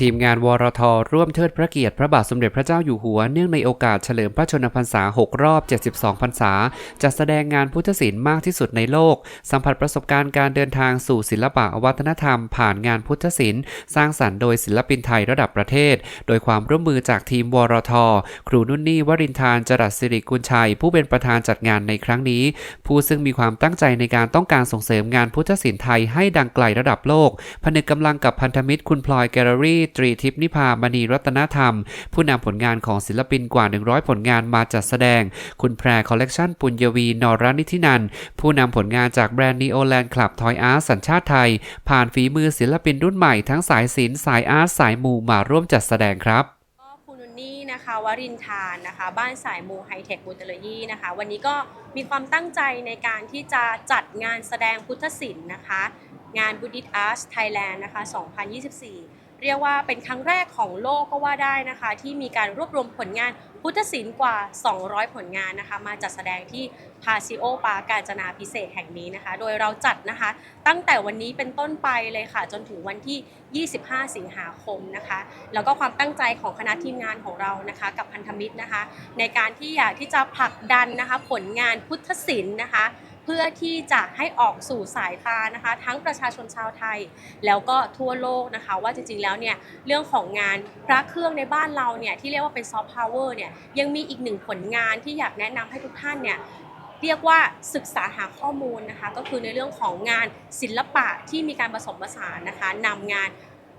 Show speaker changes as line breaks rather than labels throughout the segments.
ทีมงานวรทร่วมเทิดพระเกียรติพระบาทสมเด็จพระเจ้าอยู่หัวเนื่องในโอกาสเฉลิมพระชนมพรรษา 6 รอบ 72 พรรษา จัดแสดงงานพุทธศิลป์มากที่สุดในโลก สัมผัสประสบการณ์การเดินทางสู่ศิลปะวัฒนธรรม ผ่านงานพุทธศิลป์สร้างสรรค์โดยศิลปินไทยระดับประเทศ โดยความร่วมมือจากทีมวรท ครูนุ่นนี่วรินทานจรัสสิริกุลชัย ผู้เป็นประธานจัดงานในครั้งนี้ ผู้ซึ่งมีความตั้งใจในการต้องการส่งเสริมงานพุทธศิลป์ไทยให้ดังไกลระดับโลก ผนึกกำลังกับพันธมิตรคุณพลอยแกลเลอรี่ตรีทิพนิพามณีรัตนธรรม ผู้นำผลงานของศิลปินกว่า 100 ผลงานมาจัดแสดง คุณแพรคอลเลกชันปุญญวี นรนิธินัน ผู้นำผลงานจากแบรนด์นีโอแลนด์คลับทอยอาร์สัญชาติไทย ผ่านฝีมือศิลปินรุ่นใหม่ทั้งสายศิลป์สายอาร์ตสายมูมาร่วมจัดแสดงครับ
คุณนุนนี่นะคะวรินทานนะคะ บ้านสายมูไฮเทคบูเทลยีนะคะ วันนี้ก็มีความตั้งใจในการที่จะจัดงานแสดงพุทธศิลป์นะคะ งาน Buddhist Arts Thailand นะคะ 2024 เรียกว่าเป็นครั้งแรกของโลกก็ว่าได้นะคะ ที่มีการรวบรวมผลงานพุทธศิลป์กว่า 200 ผลงานนะคะ มาจัดแสดงที่พาซิโอปาการจนาพิเศษแห่งนี้นะคะ โดยเราจัดนะคะ ตั้งแต่วันนี้เป็นต้นไปเลยค่ะ จนถึงวันที่ 25 สิงหาคมนะคะ แล้วก็ความตั้งใจของคณะทีมงานของเรานะคะ กับพันธมิตรนะคะ ในการที่อยากที่จะผลักดันนะคะ ผลงานพุทธศิลป์นะคะ พื่อที่จะให้ออกสู่สายตานะคะ ทั้งประชาชนชาวไทย แล้วก็ทั่วโลกนะคะ ว่าจริงๆแล้วเนี่ยเรื่องของงานพระเครื่องในบ้านเราเนี่ยที่เรียกว่าเป็นซอฟต์พาวเวอร์เนี่ยยังมีอีกหนึ่งผลงานที่อยากแนะนำให้ทุกท่านเนี่ยเรียกว่าศึกษาหาข้อมูลนะคะ ก็คือในเรื่องของงานศิลปะที่มีการผสมผสานนะคะนำงาน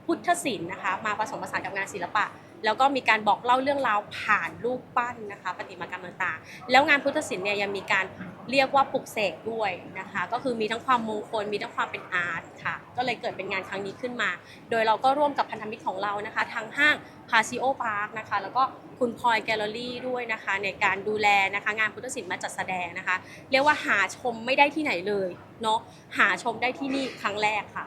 พุทธศิลป์นะคะ มาผสมผสานกับงานศิลปะ แล้วก็มีการบอกเล่าเรื่องราวผ่านรูปปั้นนะคะประติมากรรมต่างๆ แล้วงานพุทธศิลป์เนี่ยยังมีการเรียกว่าปลุกเสกด้วยนะคะ ก็คือมีทั้งความมงคลมีทั้งความเป็นอาร์ตค่ะ ก็เลยเกิดเป็นงานครั้งนี้ขึ้นมา โดยเราก็ร่วมกับพันธมิตรของเรานะคะทางห้างพาซิโอพาร์คนะคะ แล้วก็คุณพลอยแกลเลอรี่ด้วยนะคะ ในการดูแลนะคะงานพุทธศิลป์มาจัดแสดงนะคะ เรียกว่าหาชมไม่ได้ที่ไหนเลยเนาะหาชมได้ที่นี่ครั้งแรกค่ะ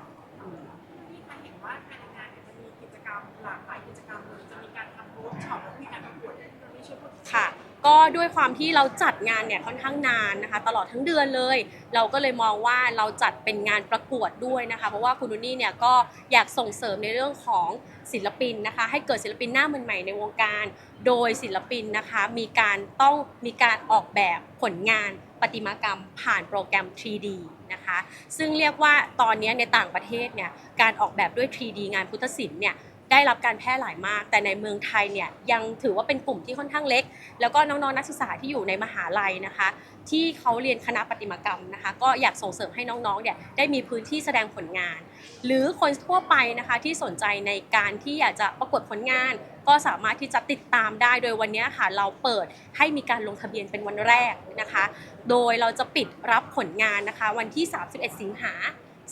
ก็ด้วย
ความที่เราจัดงานเนี่ยค่อนข้างนานนะคะ ตลอดทั้งเดือนเลย เราก็เลยมองว่าเราจัดเป็นงานประกวดด้วยนะคะ เพราะว่าคุณนุนนี่เนี่ยก็อยากส่งเสริมในเรื่องของศิลปินนะคะ ให้เกิดศิลปินหน้าใหม่ในวงการ โดยศิลปินนะคะ มีการต้องมีการออกแบบผลงานประติมากรรมผ่านโปรแกรม 3D นะคะ ซึ่งเรียกว่าตอนนี้ในต่างประเทศเนี่ยการออกแบบด้วย 3D งานพุทธศิลป์เนี่ย ได้รับการแพร่หลายมาก แต่ในเมืองไทยเนี่ยยังถือว่าเป็นกลุ่มที่ค่อนข้างเล็ก แล้วก็น้องๆนักศึกษาที่อยู่ในมหาลัยนะคะ ที่เขาเรียนคณะประติมากรรมนะคะ ก็อยากส่งเสริมให้น้องๆเนี่ยได้มีพื้นที่แสดงผลงาน หรือคนทั่วไปนะคะที่สนใจในการที่อยากจะประกวดผลงาน ก็สามารถที่จะติดตามได้โดยวันนี้ค่ะเราเปิดให้มีการลงทะเบียนเป็นวันแรกนะคะ โดยเราจะปิดรับผลงานนะคะ วันที่ 31 สิงหา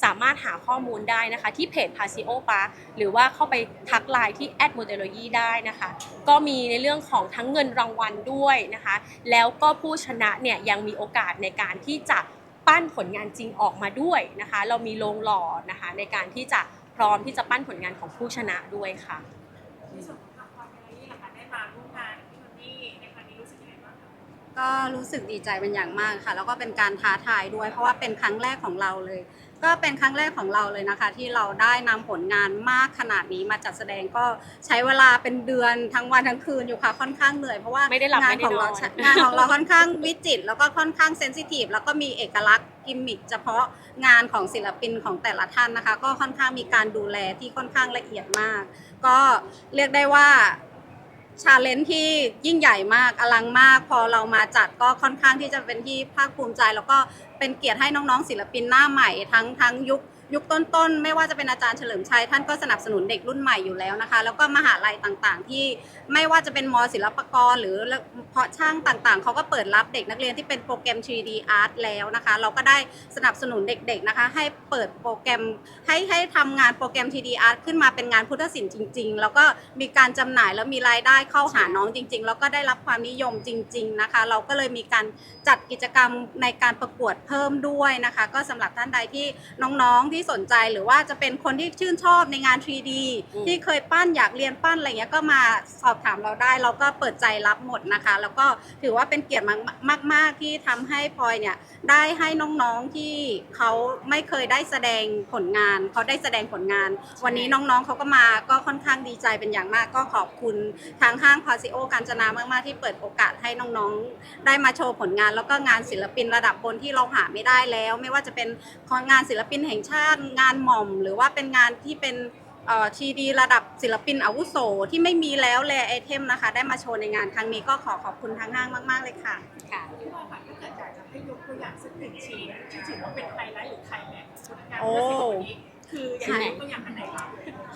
สามารถหาข้อมูลได้นะคะ ที่เพจ p a s i o Park หรือว่าเข้าไปทักไลน์ที่ a d m o d e l o g y ได้นะคะ ก็มีในเรื่องของทั้งเงินรางวัลด้วยนะคะ แล้วก็ผู้ชนะเนี่ยยังมีโอกาสในการที่จะปั้นผลงานจริงออกมาด้วยนะคะ เรามีโรงหล่อนะคะ ในการที่จะพร้อมที่จะปั้นผลงานของผู้ชนะด้วยค่ะ
ในส่วนของทางความเป็นนี่แหละค่ะได้มาร่วมงานกับพี่นนนี่ในครั้งนี้รู้สึกยังไงบ้างคะ
ก็รู้สึกดีใจเป็นอย่างมากค่ะ แล้วก็เป็นการท้าทายด้วย เพราะว่าเป็นครั้งแรกของเราเลย ก็เป็นครั้งแรกของเราเลยนะคะ ที่เราได้นำผลงานมากขนาดนี้มาจัดแสดงก็ใช้เวลาเป็นเดือนทั้งวันทั้งคืนอยู่ค่ะค่อนข้างเหนื่อยเพราะว่า
ไม่ได้หลับ
งาน
ไม่ได้
ของเรา
นอน
งานของเราค่อนข้างวิจิตรแล้วก็ค่อนข้างเซนซิทีฟแล้วก็มีเอกลักษณ์กิมมิคเฉพาะงานของศิลปินของแต่ละท่านนะคะ ก็ค่อนข้างมีการดูแลที่ค่อนข้างละเอียดมาก ก็เรียกได้ว่าชาเลนจ์ที่ยิ่งใหญ่มากอลังมาก พอเรามาจัดก็ค่อนข้างที่จะเป็นที่ภาคภูมิใจ แล้วก็ เป็นเกียรติให้น้องๆศิลปินหน้าใหม่ทั้งทั้งยุค ยุคต้นๆ ไม่ว่าจะเป็นอาจารย์เฉลิมชัยท่านก็สนับสนุนเด็กรุ่นใหม่อยู่แล้วนะคะ แล้วก็มหาลัยต่างๆ ที่ไม่ว่าจะเป็นมศิลปากร หรือเพาะช่างต่างๆ เขาก็เปิดรับเด็กนักเรียนที่เป็นโปรแกรม 3D Art แล้วนะคะ เราก็ได้สนับสนุนเด็กๆนะคะ ให้เปิดโปรแกรมให้ให้ทำงานโปรแกรม 3D Art ขึ้นมาเป็นงานพุทธศิลป์จริง ๆ แล้วก็มีการจำหน่ายแล้วมีรายได้เข้าหาน้องจริง ๆ แล้วก็ได้รับความนิยมจริง ๆนะคะ เราก็เลยมีการจัดกิจกรรมในการประกวดเพิ่มด้วยนะคะ ก็สำหรับท่านใดที่น้องๆที่ที่สนใจหรือว่าจะเป็นคนที่ชื่นชอบในงาน 3D
อืม
ที่เคยปั้นอยากเรียนปั้นอะไรเงี้ยก็มาสอบถามเราได้ เราก็เปิดใจรับหมดนะคะ แล้วก็ถือว่าเป็นเกียรติมากมากๆที่ทำให้พลอยเนี่ยได้ให้น้องๆที่เขาไม่เคยได้แสดงผลงานเขาได้แสดงผลงาน วันนี้น้องๆเขาก็มาก็ค่อนข้างดีใจเป็นอย่างมากก็ขอบคุณทางห้างพาซิโอกาญจนามากๆที่เปิดโอกาสให้น้องๆ ได้มาโชว์ผลงาน แล้วก็งานศิลปินระดับบนที่เราหาไม่ได้แล้ว ไม่ว่าจะเป็นงานศิลปินแห่งชาติงานหม่อม หรือว่าเป็นงานที่เป็นทีดีระดับศิลปินอาวุโสที่ไม่มีแล้วแลไอเทมนะคะ ได้มาโชว์ในงานครั้งนี้ก็ขอขอบคุณทางห้างมาก ๆ เลยค่ะ
ค่ะ
พี่บอยค่ะถ้าเกิดอยากจะให้ยกตัวอย่างสักหนึ่งชิ้นที่ถือว่าเป็นไฮไลท์หรือไคลแม็กซ์ของงาน
โอ้
พุทธศิลป์วันนี้คืออยากจะยกตัวอย่างอันไหนคะ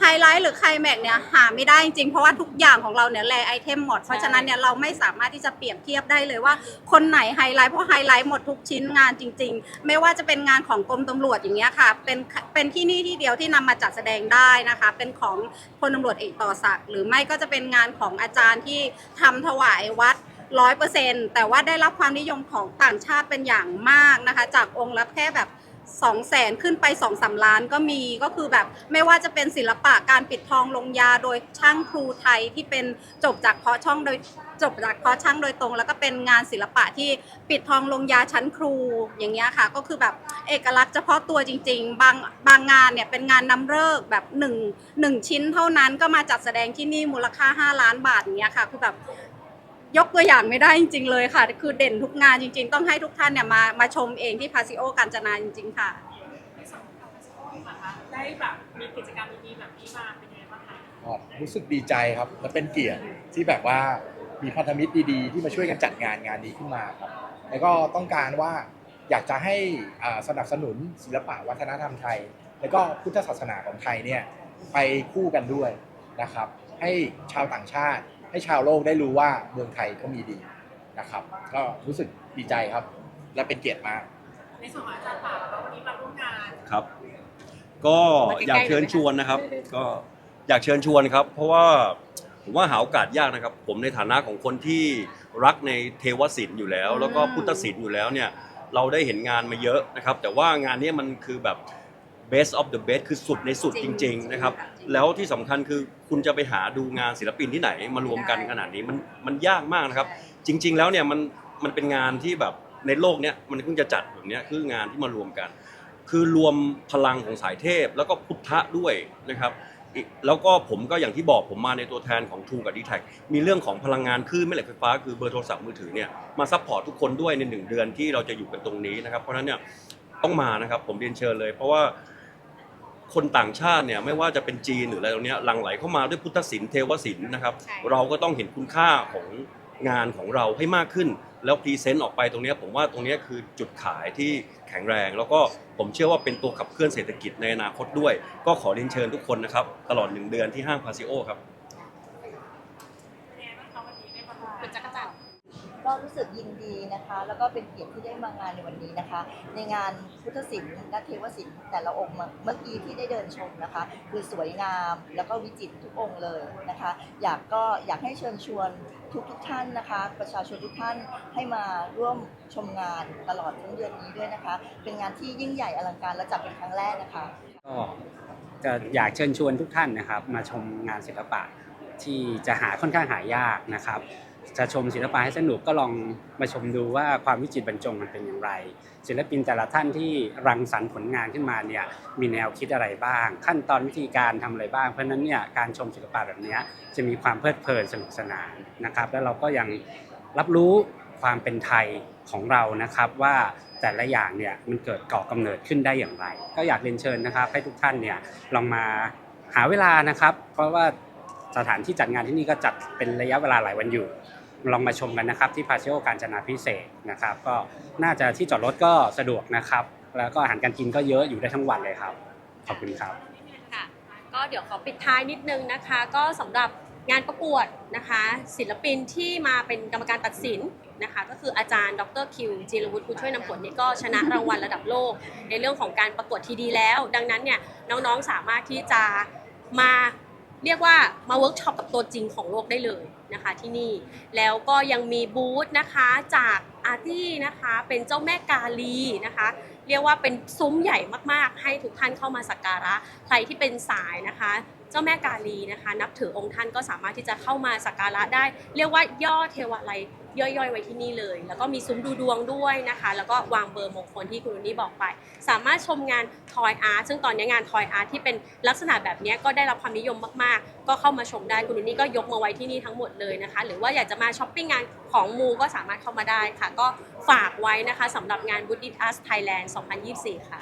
ไฮไลท์หรือไคลแม็กซ์เนี่ยหาไม่ได้จริงๆเพราะว่าทุกอย่างของเราเนี่ยแลไอเทมหมด เพราะฉะนั้นเนี่ยเราไม่สามารถที่จะเปรียบเทียบได้เลยว่า คนไหนไฮไลท์เพราะไฮไลท์หมดทุกชิ้นงานจริง ๆ ไม่ว่าจะเป็นงานของกรมตำรวจอย่างเงี้ยค่ะ เป็นเป็นที่นี่ที่เดียวที่นำมาจัดแสดงได้นะคะ เป็นของพลตำรวจเอกต่อศักดิ์หรือไม่ก็จะเป็นงานของอาจารย์ที่ทำถวายวัดร้อยเปอร์เซ็นต์แต่ว่าได้รับความนิยมของต่างชาติเป็นอย่างมากนะคะ จากองค์ละแค่แบบ 2 0 0แสนขึ้นไป2องสาล้านก็มีก็คือแบบไม่ว่าจะเป็นศิลปะการปิดทองลงยาโดยช่างครูไทยที่เป็นจบจากเพาะช่องโดยจบจากเพาะช่างโดยตรง แล้วก็เป็นงานศิลปะที่ปิดทองลงยาชั้นครูอย่างเงี้ยค่ะ ก็คือแบบเอกลักษณ์เฉพาะตัวจริง ๆ บางบางงานเนี่ยเป็นงานนำเลิกแบบหนึ่งหนึ่งชิ้นเท่านั้นก็มาจัดแสดงที่นี่มูลค่า 5 ล้านบาทอย่างเงี้ยค่ะคือแบบ ยกตัวอย่างไม่ได้จริง ๆ เลยค่ะ คือเด่นทุกงานจริง ๆ ต้องให้ทุกท่านเนี่ยมามาชมเองที่พาซิโอกาญจนาจริง ๆ ค่ะ
ในส่วนของทางโอ้นะคะได้แบบมีกิจกรรมดีๆแบบนี้มาเป็นยังไงบ้างคะ
ก็รู้สึกดีใจครับและเป็นเกียรติที่แบบว่ามีพันธมิตรดีๆ ที่มาช่วยกันจัดงานงานนี้ขึ้นมาครับแล้วก็ต้องการว่าอยากจะให้อ่าสนับสนุนศิลปะวัฒนธรรมไทย แล้วก็พุทธศาสนาของไทยเนี่ยไปคู่กันด้วยนะครับ ให้ชาวต่างชาติ ให้ชาวโลกได้รู้ว่าเมืองไทยก็มีดีนะครับ ก็รู้สึกดีใจครับ และเป็นเกียรติมาก
ในส่วนของอาจารย์ป่าแล้ววันนี้มาร่วมงาน
ครับ ก็
มาใกล้ๆ
อยากเชิญชวนนะครับ ก็อยากเชิญชวนครับ เพราะว่าผมว่าหาโอกาสยากนะครับ ผมในฐานะของคนที่รักในเทวศิลป์อยู่แล้ว แล้วก็พุทธศิลป์อยู่แล้วเนี่ยเราได้เห็นงานมาเยอะนะครับ แต่ว่างานเนี้ยมันคือแบบ best of the best คือสุดในสุด
จ
จ
ริง
ริง ๆ นะครับ
จริง
แล้วที่สำคัญคือคุณจะไปหาดูงานศิลปินที่ไหนมารวมกันขนาดนี้มันมันยากมากนะครับ จริง ๆ แล้วเนี่ยมันมันเป็นงานที่แบบในโลกเนี้ยมันเพิ่งจะจัดแบบเนี้ยคืองานที่มารวมกัน คือรวมพลังของสายเทพแล้วก็พุทธะด้วยนะครับอีกแล้วก็ผมก็อย่างที่บอกผมมาในตัวแทนของ True กับ d t แทมีเรื่องของพลังงานคลื่นแม่เหล็กไฟฟ้าคือเบอร์โทรศัพท์มือถือเนี่ยมาซัพพอร์ตทุกคนด้วยในหนึ่งเดือนที่เราจะอยู่กันตรงนี้นะครับเพราะฉะนั้นเนี่ยต้องมานะครับผมเรียนเชิญเลย เพราะว่า คนต่างชาติเนี่ยไม่ว่าจะเป็นจีนหรืออะไรตรงเนี้ยหลั่งไหลเข้ามาด้วยพุทธศิลป์เทวศิลป์นะครับ
ใช่
เราก็ต้องเห็นคุณค่าของงานของเราให้มากขึ้น แล้วพรีเซนต์ออกไปตรงเนี้ยผมว่าตรงเนี้ยคือจุดขายที่แข็งแรง แล้วก็ผมเชื่อว่าเป็นตัวขับเคลื่อนเศรษฐกิจในอนาคตด้วย ก็ขอเรียนเชิญทุกคนนะครับ ตลอดหนึ่งเดือนที่ห้างพาซิโอครับ
ก็รู้
สึกยินดีนะคะ แล้วก็เป็นเกียรติที่ได้มางานในวันนี้นะคะ ในงานพุทธศิลป์และเทวศิลป์แต่ละองค์เมื่อกี้ที่ได้เดินชมนะคะ คือสวยงามแล้วก็วิจิตรทุกองค์เลยนะคะ อยากก็อยากให้เชิญชวนทุกทุกท่านนะคะ ประชาชนทุกท่านให้มาร่วมชมงานตลอดทั้งเดือนนี้ด้วยนะคะ เป็นงานที่ยิ่งใหญ่อลังการและจัดเป็นครั้งแรกนะคะ
ก็จะอยากเชิญชวนทุกท่านนะครับ มาชมงานศิลปะที่จะหาค่อนข้างหายากนะครับ จะชมศิลปะให้สนุกก็ลองมาชมดูว่าความวิจิตรบรรจงมันเป็นอย่างไร ศิลปินแต่ละท่านที่รังสรรค์ผลงานขึ้นมาเนี่ยมีแนวคิดอะไรบ้าง ขั้นตอนวิธีการทำอะไรบ้างเพราะนั้นเนี่ยการชมศิลปะแบบนี้จะมีความเพลิดเพลินสนุกสนานนะครับ แล้วเราก็ยังรับรู้ความเป็นไทยของเรานะครับว่าแต่ละอย่างเนี่ยมันเกิดก่อกำเนิดขึ้นได้อย่างไร ก็อยากเรียนเชิญนะครับ ให้ทุกท่านเนี่ยลองมาหาเวลานะครับ เพราะว่า สถานที่จัดงานที่นี่ก็จัดเป็นระยะเวลาหลายวันอยู่ ลองมาชมกันนะครับ ที่พาซิโอการจนาพิเศษนะครับ ก็น่าจะที่จอดรถก็สะดวกนะครับ แล้วก็อาหารการกินก็เยอะอยู่ได้ทั้งวันเลยครับ ขอบคุณครับ
ค่ะก็เดี๋ยวขอปิดท้ายนิดนึงนะคะ ก็สำหรับงานประกวดนะคะ ศิลปินที่มาเป็นกรรมการตัดสินนะคะ ก็คืออาจารย์ดรคิวจีรวุฒิผู้ช่วยนำผลเนี่ยก็ชนะรางวัลระดับโลก ในเรื่องของการประกวดทีดีแล้ว ดังนั้นเนี่ยน้องๆสามารถที่จะมา เรียกว่ามาเวิร์กช็อปกับตัวจริงของโลกได้เลยนะคะที่นี่แล้วก็ยังมีบูธนะคะจากอาร์ตี้นะคะเป็นเจ้าแม่กาลีนะคะเรียกว่าเป็นซุ้มใหญ่มากๆ ให้ทุกท่านเข้ามาสักการะใครที่เป็นสายนะคะ เจ้าแม่กาลีนะคะ นับถือองค์ท่านก็สามารถที่จะเข้ามาสักการะได้ เรียกว่าย่อเทวาลัย ย่อยๆ ไว้ที่นี่เลย แล้วก็มีซุ้มดูดวงด้วยนะคะ แล้วก็วางเบอร์มงคลที่คุณนี่บอกไป สามารถชมงานทอยอาร์ตซึ่งตอนนี้งานทอยอาร์ตที่เป็นลักษณะแบบนี้ก็ได้รับความนิยมมากๆ ก็เข้ามาชมได้คุณนี่ก็ยกมาไว้ที่นี่ทั้งหมดเลยนะคะ หรือว่าอยากจะมาช้อปปิ้งงานของมูก็สามารถเข้ามาได้ค่ะ ก็ฝากไว้นะคะสำหรับงานบู Wood It Us Thailand 2024 ค่ะ